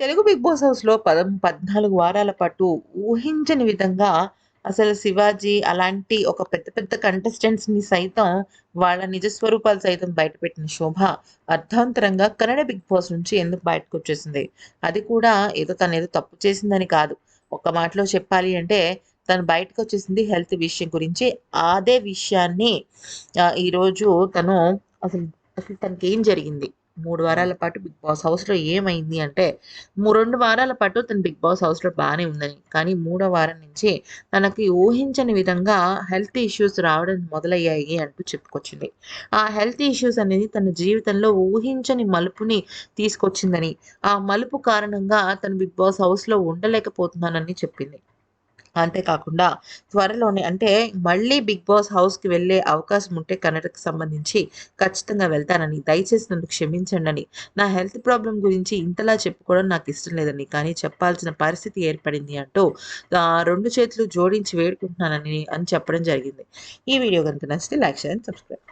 Telugu big boss హౌస్‌లో పదం 14 వారాల పాటు ఊహించని విధంగా అసలు శివాజీ అలాంటి ఒక పెద్ద పెద్ద కంటెస్టెంట్స్‌ని సైతం వాళ్ళ నిజ స్వరూపాలు సైతం బయటపెట్టిన శోభ అర్థవంతరంగా కన్నడ బిగ్ బాస్ నుంచి ఎందుకు బయటకు వచ్చేసింది అది కూడా ఏదో తనేదో తప్పు చేసిందని కాదు. ఒక్క మాటలో చెప్పాలి అంటే తను బయటకు వచ్చేసింది హెల్త్ విషయం గురించి. అదే విషయాన్ని ఈరోజు తను అసలు అసలు తనకేం జరిగింది? మూడు వారాల పాటు బిగ్ బాస్ హౌస్‌లో ఏమైంది అంటే, రెండు వారాల పాటు తను బిగ్ బాస్ హౌస్‌లో బాగానే ఉందని. కానీ మూడో వారం నుంచి తనకి ఊహించని విధంగా హెల్త్ ఇష్యూస్ రావడం మొదలయ్యాయి అంటూ చెప్పుకొచ్చింది. ఆ హెల్త్ ఇష్యూస్ అనేది తన జీవితంలో ఊహించని మలుపుని తీసుకొచ్చిందని, ఆ మలుపు కారణంగా తను బిగ్ బాస్ హౌస్‌లో ఉండలేకపోతున్నానని చెప్పింది. అంతేకాకుండా త్వరలోనే అంటే మళ్ళీ బిగ్ బాస్ హౌస్‌కి వెళ్ళే అవకాశం ఉంటే కన్నడకు సంబంధించి ఖచ్చితంగా వెళ్తానని, దయచేసి నన్ను క్షమించండని, నా హెల్త్ ప్రాబ్లం గురించి ఇంతలా చెప్పుకోవడం నాకు ఇష్టం లేదని, కానీ చెప్పాల్సిన పరిస్థితి ఏర్పడింది అంటూ రెండు చేతులు జోడించి వేడుకుంటున్నానని అని చెప్పడం జరిగింది. ఈ వీడియో కనుక నచ్చితే లైక్, చేయండి సబ్స్క్రైబ్.